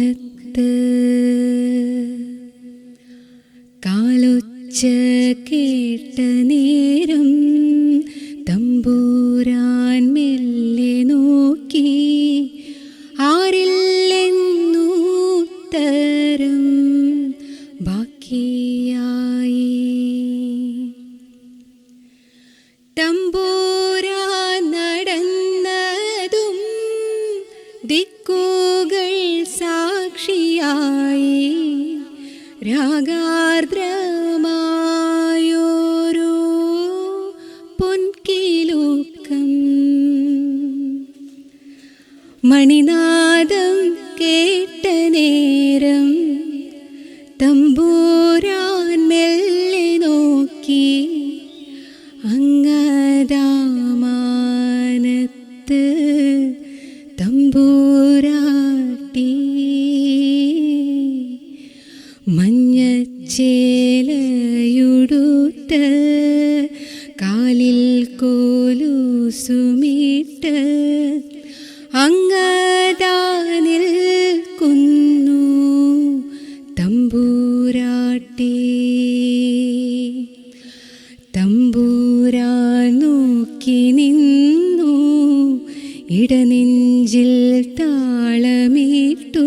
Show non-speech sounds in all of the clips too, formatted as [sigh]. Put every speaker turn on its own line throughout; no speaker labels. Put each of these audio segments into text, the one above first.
hết. മണിനാദം കേട്ട നേരം തമ്പൂരാൻ മെല്ലെ നോക്കി അങ്ങദാമാനത്ത് തമ്പൂരാട്ടി. മഞ്ഞച്ചേലയുടുത്ത് ഇടനെഞ്ചിൽ താളമേട്ടു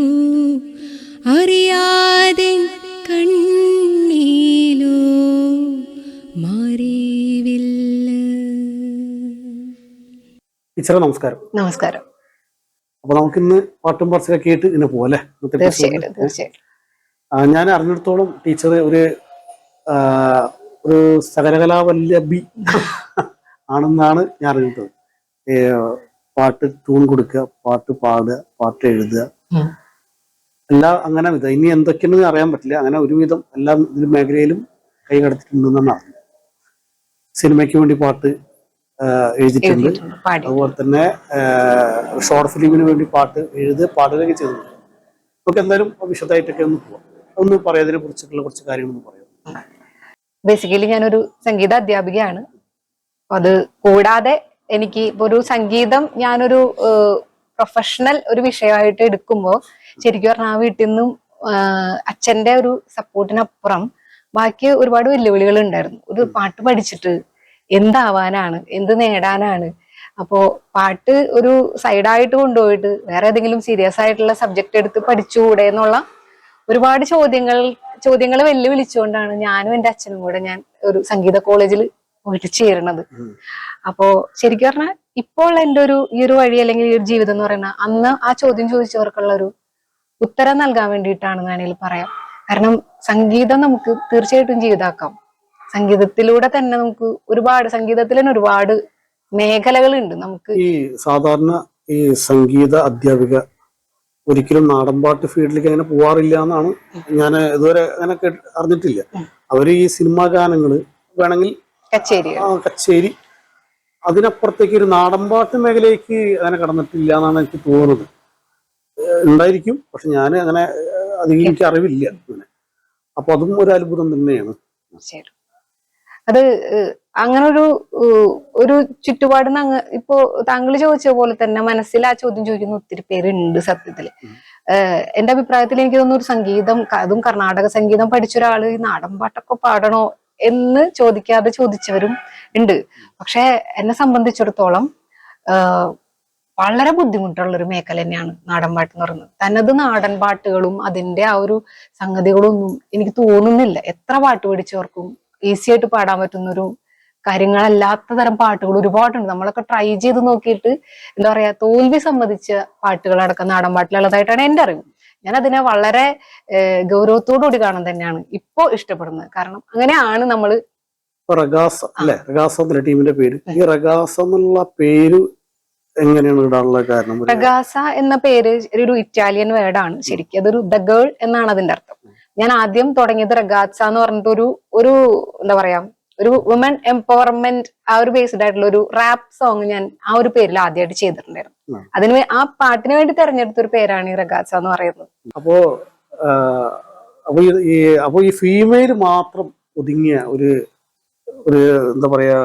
അറിയാതെ കണ്ണീലോ മാറിവില്ല.
ടീച്ചറെ നമസ്കാരം.
നമസ്കാരം.
അപ്പൊ നമുക്കിന്ന് പാട്ടും പറച്ചിലൊക്കെ ആയിട്ട് ഇങ്ങനെ പോലെ
തീർച്ചയായിട്ടും തീർച്ചയായിട്ടും.
ഞാൻ അറിഞ്ഞിടത്തോളം ടീച്ചർ ഒരു ഒരു സകലകലാവല്ലഭി [laughs] ആണെന്നാണ് ഞാൻ അറിഞ്ഞിട്ടത്. ഏ, പാട്ട് ട്യൂൺ കൊടുക്കുക പാട്ട് പാടുക പാട്ട് എഴുതുക. എല്ലാം അങ്ങനെ വിധം ഇനി എന്തൊക്കെയാണെന്ന് അറിയാൻ പറ്റില്ല. അങ്ങനെ ഒരുവിധം എല്ലാ ഇതിൽ മേഖലയിലും കൈ കടത്തിട്ടുണ്ടെന്നാണ് അറിഞ്ഞത്. സിനിമയ്ക്ക് വേണ്ടി പാട്ട് എഴുതിയിട്ടുണ്ട്. അതുപോലെ തന്നെ ഷോർട്ട് ഫിലിമിന് വേണ്ടി പാട്ട് എഴുത് പാടുകയൊക്കെ ചെയ്തിട്ടുണ്ട്. നമുക്ക് എന്തായാലും വിശദമായിട്ടൊക്കെ ഒന്ന് പോവാം. ഒന്ന് പറയാതിനെ കുറിച്ചിട്ടുള്ള കുറച്ച് കാര്യങ്ങളൊന്ന് പറയാം.
ബേസിക്കലി ഞാനൊരു സംഗീത അധ്യാപികയാണ്. അത് കൂടാതെ എനിക്ക് ഇപ്പൊ ഒരു സംഗീതം ഞാനൊരു പ്രൊഫഷണൽ ഒരു വിഷയമായിട്ട് എടുക്കുമ്പോൾ ശരിക്കും പറഞ്ഞാൽ ആ വീട്ടിൽ നിന്നും അച്ഛന്റെ ഒരു സപ്പോർട്ടിനപ്പുറം ബാക്കി ഒരുപാട് വെല്ലുവിളികൾ ഉണ്ടായിരുന്നു ഒരു പാട്ട് പഠിച്ചിട്ട് എന്താവാനാണ് എന്ത് നേടാനാണ്. അപ്പോ പാട്ട് ഒരു സൈഡായിട്ട് കൊണ്ടുപോയിട്ട് വേറെ ഏതെങ്കിലും സീരിയസ് ആയിട്ടുള്ള സബ്ജക്ട് എടുത്ത് പഠിച്ചുകൂടെ എന്നുള്ള ഒരുപാട് ചോദ്യങ്ങൾ ചോദ്യങ്ങൾ വെല്ലുവിളിച്ചുകൊണ്ടാണ് ഞാനും എന്റെ അച്ഛനും കൂടെ ഞാൻ ഒരു സംഗീത കോളേജിൽ പോയിട്ട് ചേരണത്. അപ്പോ ശരിക്കും പറഞ്ഞാൽ ഇപ്പോൾ എന്റെ ഒരു ഈ ഒരു വഴി അല്ലെങ്കിൽ ഈ ഒരു ജീവിതം എന്ന് പറയുന്ന അന്ന് ആ ചോദ്യം ചോദിച്ചവർക്കുള്ള ഒരു ഉത്തരം നൽകാൻ വേണ്ടിയിട്ടാണെന്ന് വേണമെങ്കിൽ പറയാം. കാരണം സംഗീതം നമുക്ക് തീർച്ചയായിട്ടും ജീവിതാക്കാം. സംഗീതത്തിലൂടെ തന്നെ നമുക്ക് ഒരുപാട് സംഗീതത്തിൽ തന്നെ ഒരുപാട് മേഖലകളുണ്ട് നമുക്ക്.
ഈ സാധാരണ ഈ സംഗീത അധ്യാപിക ഒരിക്കലും നാടൻപാട്ട് ഫീൽഡിലേക്ക് അങ്ങനെ പോവാറില്ല എന്നാണ് ഞാൻ ഇതുവരെ അങ്ങനെ അറിഞ്ഞിട്ടില്ല. അവർ ഈ സിനിമാ ഗാനങ്ങൾ വേണമെങ്കിൽ
കച്ചേരി
കച്ചേരി. അതിനപ്പുറത്തേക്ക് ഒരു നാടൻപാട്ട് മേഖലയ്ക്ക് അങ്ങനെ കടന്നിട്ടില്ല എന്നാണ് എനിക്ക് തോന്നുന്നത്. ഉണ്ടായിരിക്കും. പക്ഷെ ഞാൻ അങ്ങനെ അധികം എനിക്ക് അറിവില്ല അങ്ങനെ അപ്പൊ അതും ഒരു അത്ഭുതം തന്നെയാണ്.
അത് അങ്ങനെ ഒരു ഒരു ചുറ്റുപാടിന് അങ്ങ് ഇപ്പോ താങ്കൾ ചോദിച്ച പോലെ തന്നെ മനസ്സിൽ ആ ചോദ്യം ചോദിക്കുന്ന ഒത്തിരി പേരുണ്ട് സത്യത്തിൽ. എന്റെ അഭിപ്രായത്തിൽ എനിക്ക് തോന്നുന്നു ഒരു സംഗീതം അതും കർണാടക സംഗീതം പഠിച്ച ഒരാൾ ഈ നാടൻ പാട്ടൊക്കെ പാടണോ എന്ന് ചോദിക്കാതെ ചോദിച്ചവരും ഉണ്ട്. പക്ഷെ എന്നെ സംബന്ധിച്ചിടത്തോളം വളരെ ബുദ്ധിമുട്ടുള്ള ഒരു മേഖല തന്നെയാണ് നാടൻ പാട്ട് എന്ന് പറയുന്നത്. തനത് നാടൻ പാട്ടുകളും അതിന്റെ ആ ഒരു സംഗതികളൊന്നും എനിക്ക് തോന്നുന്നില്ല. എത്ര പാട്ട് പഠിച്ചവർക്കും ഈസി ആയിട്ട് പാടാൻ പറ്റുന്ന ഒരു കാര്യങ്ങളല്ലാത്ത തരം പാട്ടുകൾ ഒരുപാടുണ്ട്. നമ്മളൊക്കെ ട്രൈ ചെയ്ത് നോക്കിയിട്ട് എന്താ പറയാ തോൽവി സംബന്ധിച്ച പാട്ടുകളടക്കം നാടൻ പാട്ടിലുള്ളതായിട്ടാണ് എന്റെ അറിവ്. ഞാൻ അതിനെ വളരെ ഗൗരവത്തോടു കൂടി കാണാൻ തന്നെയാണ് ഇപ്പോ ഇഷ്ടപ്പെടുന്നത്. കാരണം അങ്ങനെയാണ് നമ്മൾ
റഗാസ അല്ലെ? റഗാസ എന്നുള്ള ടീമിന്റെ പേര്. ഈ റഗാസ എന്നുള്ള പേര് എങ്ങനെയാണ് ഇടാനുള്ള കാരണം?
റഗാസ എന്ന പേര് ഒരു ഇറ്റാലിയൻ വേർഡാണ്. ശരിക്കും അതൊരു ദ ഗേൾ എന്നാണ് അതിന്റെ അർത്ഥം. ഞാൻ ആദ്യം തുടങ്ങിയത് റഗാസ എന്ന് പറഞ്ഞിട്ട് ഒരു ഒരു എന്താ പറയാ ഒരു വുമൻ എംപവർമെന്റ് ആ ഒരു ബേസ്ഡ് ആയിട്ടുള്ള ഒരു റാപ്പ് സോങ് ഞാൻ ആ ഒരു പേരിൽ ആദ്യമായിട്ട് ചെയ്തിട്ടുണ്ടായിരുന്നു. അതിന് ആ പാട്ടിന് വേണ്ടി തെരഞ്ഞെടുത്ത ഒരു പേരാണ് ഈ റഗാസ എന്ന് പറയുന്നത്.
അപ്പോ അപ്പൊ ഈ- ഈ അപ്പൊ ഈ ഫീമെയിൽ മാത്രം ഒതുങ്ങിയ ഒരു ഒരു എന്താ പറയാ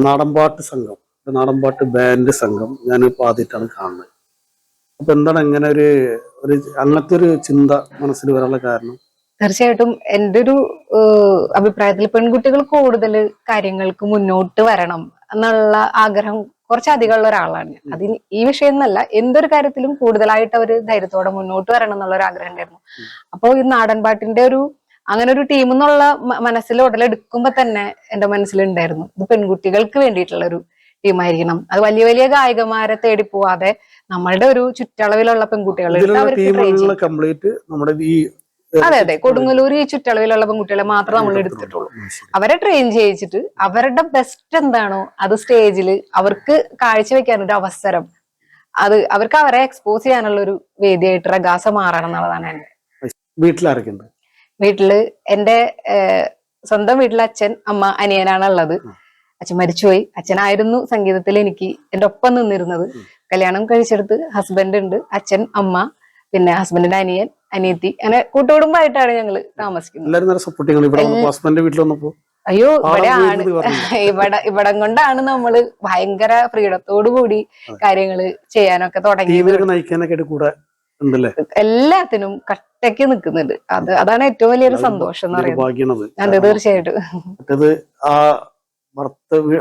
നാടൻപാട്ട് സംഘം നാടൻപാട്ട് ബാൻഡ് സംഘം ഞാനിപ്പോൾ ആദ്യമായിട്ടാണ് കാണുന്നത്. അപ്പൊ എന്താണ് എങ്ങനെ ഒരു ഒരു അങ്ങനത്തെ ഒരു ചിന്ത മനസ്സിൽ വരാനുള്ള കാരണം?
തീർച്ചയായിട്ടും എന്റെ ഒരു അഭിപ്രായത്തിൽ പെൺകുട്ടികൾ കൂടുതൽ കാര്യങ്ങൾക്ക് മുന്നോട്ട് വരണം എന്നുള്ള ആഗ്രഹം കുറച്ചധികം ഉള്ള ഒരാളാണ്. അതിന് ഈ വിഷയം എന്നല്ല എന്തൊരു കാര്യത്തിലും കൂടുതലായിട്ട് അവർ ധൈര്യത്തോടെ മുന്നോട്ട് വരണം എന്നുള്ള ഒരു ആഗ്രഹം ഉണ്ടായിരുന്നു അപ്പോൾ ഈ നാടൻപാട്ടിന്റെ ഒരു അങ്ങനെ ഒരു ടീം എന്നുള്ള മനസ്സിൽ ഉടലെടുക്കുമ്പോ തന്നെ എന്റെ മനസ്സിലുണ്ടായിരുന്നു. ഇത് പെൺകുട്ടികൾക്ക് വേണ്ടിയിട്ടുള്ള ഒരു ടീമായിരിക്കണം അത് വലിയ വലിയ ഗായകന്മാരെ തേടി പോവാതെ നമ്മളുടെ ഒരു ചുറ്റളവിലുള്ള പെൺകുട്ടികൾ
കംപ്ലീറ്റ് നമ്മുടെ ഈ
അതെ അതെ. കൊടുങ്ങല്ലൂർ ഈ ചുറ്റളവിലുള്ള പെൺകുട്ടികളെ മാത്രം നമ്മൾ എടുത്തിട്ടുള്ളൂ. അവരെ ട്രെയിൻ ചെയ്യിച്ചിട്ട് അവരുടെ ബെസ്റ്റ് എന്താണോ അത് സ്റ്റേജിൽ അവർക്ക് കാഴ്ചവെക്കാൻ ഒരു അവസരം. അത് അവർക്ക് അവരെ എക്സ്പോസ് ചെയ്യാനുള്ള ഒരു വേദിയായിട്ട് റഗാസ മാറണം എന്നുള്ളതാണ് എന്റെ
വീട്ടിലാരൊക്കെ ഉണ്ട്?
വീട്ടിൽ എന്റെ സ്വന്തം വീട്ടിൽ അച്ഛൻ അമ്മ അനിയനാണ് ഉള്ളത് അച്ഛൻ മരിച്ചുപോയി. അച്ഛനായിരുന്നു സംഗീതത്തിൽ എനിക്ക് എന്റെ ഒപ്പം നിന്നിരുന്നത്. കല്യാണം കഴിച്ചെടുത്ത് ഹസ്ബൻഡ് ഉണ്ട്. അച്ഛൻ അമ്മ പിന്നെ ഹസ്ബൻഡിന്റെ അനിയൻ. അനിയത്തി. അങ്ങനെ കൂട്ടുകുടുംബമായിട്ടാണ് ഞങ്ങൾ താമസിക്കുന്നത്.
എല്ലാവരും നല്ല സപ്പോർട്ടിങ് ആണ് ഇവിടെ ഹസ്ബൻഡിന്റെ വീട്ടിൽ വന്നപ്പോ
അയ്യോ ഇവിടെ ആണ്. [laughs] ഇവിടെ ഇവിടം കൊണ്ടാണ് നമ്മൾ ഭയങ്കര ഫ്രീഡത്തോടു കൂടി കാര്യങ്ങൾ ചെയ്യാനൊക്കെ തുടങ്ങിയത്. എല്ലാത്തിനും കട്ടയ്ക്ക് നിൽക്കുന്നുണ്ട് അത് അതാണ് ഏറ്റവും വലിയൊരു സന്തോഷം എന്ന് പറയുന്നത്. അതെ. തീർച്ചയായിട്ടും.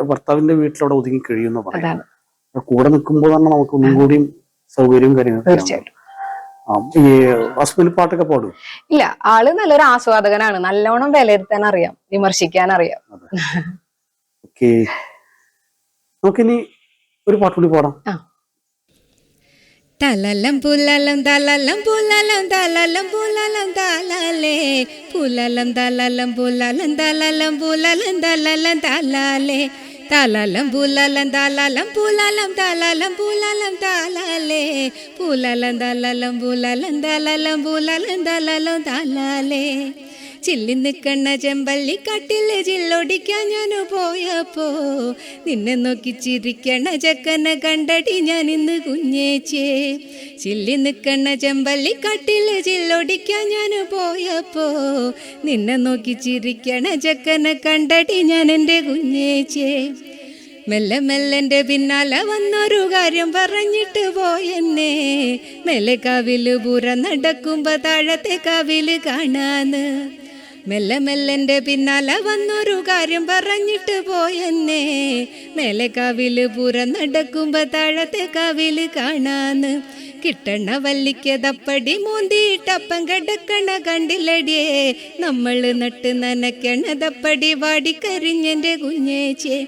ഭർത്താവിന്റെ വീട്ടിലവിടെ ഒതുങ്ങി കഴിയുന്ന കൂടെ നിൽക്കുമ്പോൾ തന്നെ നമുക്ക് ഒന്നും കൂടിയും സൗകര്യവും കാര്യങ്ങളും
തീർച്ചയായിട്ടും.
ഈ ഹസ്ബൻഡ് പാട്ടൊക്കെ പാടും
ഇല്ല ആൾ നല്ലൊരു ആസ്വാദകനാണ്. നല്ലോണം വിലയിരുത്താൻ അറിയാം വിമർശിക്കാൻ അറിയാം
ഓക്കെ. നമുക്കിനി ഒരു പാട്ട് കൂടി പാടാം.
തലലം പുലലം തലലം പുലലം തലലം പുലലം തലാലേ. പുലലം തലലം പുലലം തലലം പുലലം തലലം തലാലേ. തലലം പുലലം തലലം പുലലം തലലം പുലലം തലാലേ പുലലം തലലം പുലലം തലലം പുലലം തലലം തലാലേ ചില്ലി നിക്കണ്ണ ചെമ്പല്ലി കാട്ടിലെ ചില്ലൊടിക്കാൻ ഞാൻ പോയപ്പോ നിന്നെ നോക്കി ചിരിക്കണ ചക്കനെ കണ്ടടി ഞാൻ ഇന്ന് കുഞ്ഞേച്ചേ. ചില്ലി നിൽക്കണ ചെമ്പല്ലി കട്ടിൽ ചില്ലൊടിക്കാൻ ഞാൻ പോയപ്പോ നിന്നെ നോക്കി ചിരിക്കണ ചക്കനെ കണ്ടടി ഞാൻ എന്റെ കുഞ്ഞേച്ചേ. മെല്ലെ മെല്ലെന്റെ പിന്നാലെ വന്നൊരു കാര്യം പറഞ്ഞിട്ട് പോയെന്നെ. മെല്ലെ കവിൽ പുറ നടക്കുമ്പോ താഴത്തെ കവിൽ കാണാന്ന്. മെല്ലെ മെല്ലെന്റെ പിന്നാലെ വന്നൊരു കാര്യം പറഞ്ഞിട്ട് പോയെന്നെ. മേലെ കവിൽ പുറ നടക്കുമ്പോ താഴത്തെ കവിൽ കാണാന്ന്. കിട്ടണ വല്ലിക്കതപ്പടി മൂന്തിയിട്ടപ്പം കിടക്കണ കണ്ടില്ലടിയേ. നമ്മൾ നട്ട് നനക്കണതപ്പടി വാടിക്കരിഞ്ഞെന്റെ കുഞ്ഞേച്ചേ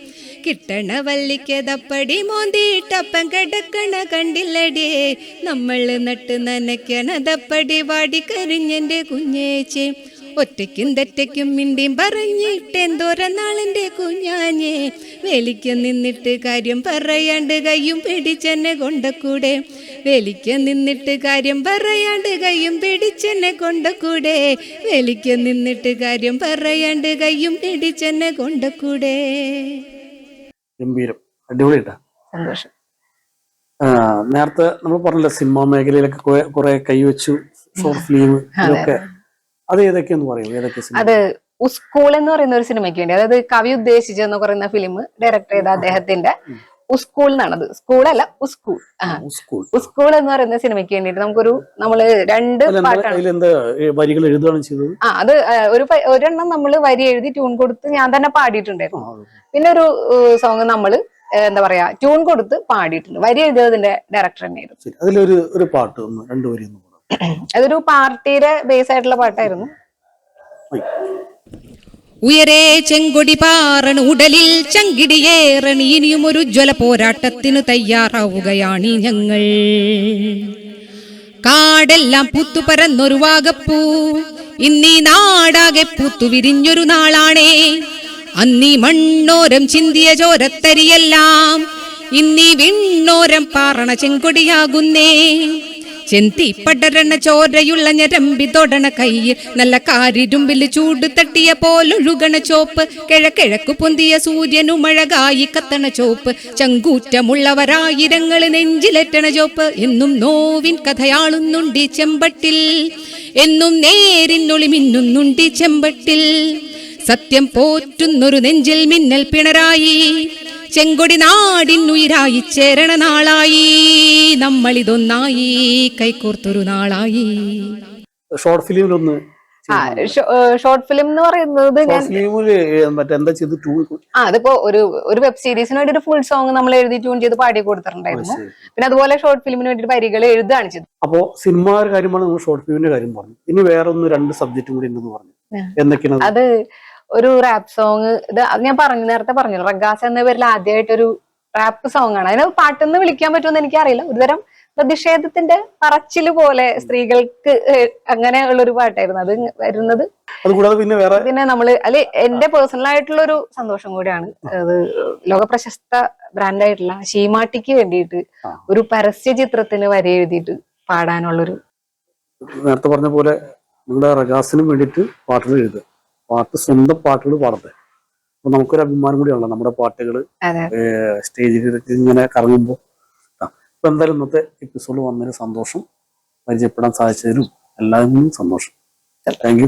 കിട്ടണ വല്ലിക്കതപ്പടി മോന്തിയിട്ടപ്പം കിടക്കണ കണ്ടില്ലടിയേ. നമ്മൾ നട്ട് നനയ്ക്കണതപ്പടി വാടിക്കരിഞ്ഞെന്റെ കുഞ്ഞേച്ചേ ഒറ്റയ്ക്കും തെറ്റയ്ക്കും മിണ്ടിയും പറഞ്ഞിട്ട് എന്തോരം നാളെന്റെ കുഞ്ഞാഞ്ഞേ? വേലിക്ക് നിന്നിട്ട് കാര്യം പറയാണ്ട് കയ്യും പിടിച്ചെന്നെ കൊണ്ടക്കൂടെ? വേലിക്ക് നിന്നിട്ട് കാര്യം പറയാണ്ട് കയ്യും പിടിച്ചെന്നെ കൊണ്ടക്കൂടെ? വേലിക്ക് നിന്നിട്ട് കാര്യം പറയാണ്ട് കയ്യും പിടിച്ചെന്നെ കൊണ്ടക്കൂടെ?
ഗംഭീരം.
സന്തോഷം.
നേരത്തെ നമ്മൾ പറഞ്ഞില്ല സിനിമാ മേഖലയിലൊക്കെ കുറെ- കുറെ കൈവച്ചു ഷോർട്ട് ഫിലിം ഇതൊക്കെ അത് ഏതൊക്കെയെന്ന് പറയും? ഏതൊക്കെ
അത് ഉസ്കൂൾ എന്ന് പറയുന്ന ഒരു സിനിമയ്ക്ക് വേണ്ടി അതായത് കവി ഉദ്ദേശിച്ചെന്ന് പറയുന്ന ഫിലിം ഡയറക്ടർ ചെയ്ത അദ്ദേഹത്തിന്റെ ഉസ്കൂൾ എന്നാണത്. സ്കൂളല്ല ഉസ്കൂൾ. അല്ല
ഉസ്കൂൾ.
ഉസ്കൂൾ എന്ന് പറയുന്ന സിനിമയ്ക്ക് വേണ്ടിയിട്ട് നമുക്കൊരു നമ്മൾ രണ്ട് പാട്ടാണ്.
വരികൾ എഴുതുകയാണ് ചെയ്തത്?
ആ അത് ഒരു ഒരെണ്ണം നമ്മൾ വരി എഴുതി ട്യൂൺ കൊടുത്ത് ഞാൻ തന്നെ പാടിയിട്ടുണ്ടായിരുന്നു. പിന്നെ ഒരു സോങ് നമ്മൾ എന്താ പറയാ ട്യൂൺ കൊടുത്ത് പാടിയിട്ടുണ്ട്. വരി എഴുതിയതിന്റെ ഡയറക്ടർ തന്നെയായിരുന്നു.
അതിലൊരു ഒരു പാട്ട് ഒന്ന് രണ്ടു വരി
അതൊരു പാർട്ടിയുടെ ബേസ് ആയിട്ടുള്ള പാട്ടായിരുന്നു.
ഉയരേ ചെങ്കൊടി പാറണ് ഉടലിൽ ചങ്കിടിയേറണ് ഇനിയും ഒരു ജ്വല പോരാട്ടത്തിന് തയ്യാറാവുകയാണ് ഞങ്ങൾ. കാടെല്ലാം പൂത്തുപരന്നൊരു വാഗപ്പൂ ഇന്നീ നാടാകെ പൂത്തു വിരിഞ്ഞൊരു നാളാണേ. അന്നീ മണ്ണോരം ചിന്തിയ ചോരത്തരിയെല്ലാം ഇന്നീ വിണ്ണോരം പാറണ ചെങ്കൊടിയാകുന്നേ. ചെന്തി പടരണ ചോരയുള്ള ഞരമ്പി തൊടണ കയ്യിൽ നല്ല കാരിരുമ്പിൽ ചൂട് തട്ടിയ പോലൊഴുകണ ചോപ്പ്. കിഴക്കിഴക്കു പൊന്തിയ സൂര്യനു മഴകായി കത്തണ ചോപ്പ്. ചങ്കൂറ്റമുള്ളവരായിരങ്ങൾ നെഞ്ചിലെറ്റണ ചോപ്പ്. എന്നും നോവിൻ കഥയാളുന്നുണ്ടി ചെമ്പട്ടിൽ. എന്നും നേരിന്നൊളി മിന്നുന്നുണ്ടി ചെമ്പട്ടിൽ. സത്യം പോറ്റുന്നൊരു നെഞ്ചിൽ മിന്നൽ പിണരായി ചെങ്കൊടി നാടിനുയിരായി ചേരണ നാളായി. നമ്മളിതൊന്നായി കൈകോർത്തൊരു നാളായി.
ഷോർട്ട് ഫിലിമിലൊന്ന്
ആ ഷോർട്ട് ഫിലിം എന്ന് പറയുന്നത് ആ അതിപ്പോ ഒരു ഒരു വെബ് സീരീസിന് വേണ്ടി ഒരു ഫുൾ സോങ് നമ്മൾ എഴുതി ട്യൂൺ ചെയ്ത് പാടി കൊടുത്തിട്ടുണ്ടായിരുന്നു. പിന്നെ അതുപോലെ ഷോർട്ട് ഫിലിമിന് വേണ്ടി വരികൾ എഴുതുകയാണ് ചെയ്തത്.
അപ്പോ സിനിമ കാര്യമാണ് നമ്മൾ ഷോർട്ട് ഫിലിമിന്റെ കാര്യം പറഞ്ഞു. ഇനി വേറെ ഒന്ന് രണ്ട് സബ്ജക്റ്റും കൂടി ഉണ്ടെന്ന് പറഞ്ഞു. എന്തൊക്കെയാണ് അത്?
ഒരു റാപ്പ് സോങ് ഇത് ഞാൻ പറഞ്ഞു നേരത്തെ പറഞ്ഞു റഗാസ് എന്ന പേരിൽ ആദ്യമായിട്ടൊരു റാപ്പ് സോങ് ആണ്. അതിന് പാട്ടെന്ന് വിളിക്കാൻ പറ്റുമെന്ന് എനിക്കറിയില്ല. ഒരുതരം പ്രതിഷേധത്തിന്റെ പറച്ചിൽ പോലെ സ്ത്രീകൾക്ക് അങ്ങനെ ഉള്ളൊരു പാട്ടായിരുന്നു. അത് വരുന്നത്.
പിന്നെ വേറെ
പിന്നെ നമ്മൾ അല്ലെ എന്റെ പേഴ്സണൽ ആയിട്ടുള്ള ഒരു സന്തോഷം കൂടിയാണ്. അത് ലോക പ്രശസ്ത ബ്രാൻഡായിട്ടുള്ള ഷീമാട്ടിക്ക് വേണ്ടിയിട്ട് ഒരു പരസ്യ ചിത്രത്തിന് വരെ എഴുതിയിട്ട് പാടാനുള്ളൊരു
നേരത്തെ പറഞ്ഞ പോലെ നിങ്ങളുടെ റഗാസിനും വേണ്ടിയിട്ട് പാട്ടുകൾ എഴുതുക. പാട്ട് സ്വന്തം പാട്ടുകൾ പാടട്ടെ. അപ്പൊ നമുക്കൊരു അഭിമാനം കൂടിയാണല്ലോ നമ്മുടെ പാട്ടുകൾ
സ്റ്റേജിൽ
സ്റ്റേജിലേക്ക് ഇങ്ങനെ കറങ്ങുമ്പോൾ ഇപ്പൊ എന്തായാലും ഇന്നത്തെ എപ്പിസോഡ് വന്നതിന് സന്തോഷം. പരിചയപ്പെടാൻ സാധിച്ചതിലും എല്ലാവരും സന്തോഷം.
Thank you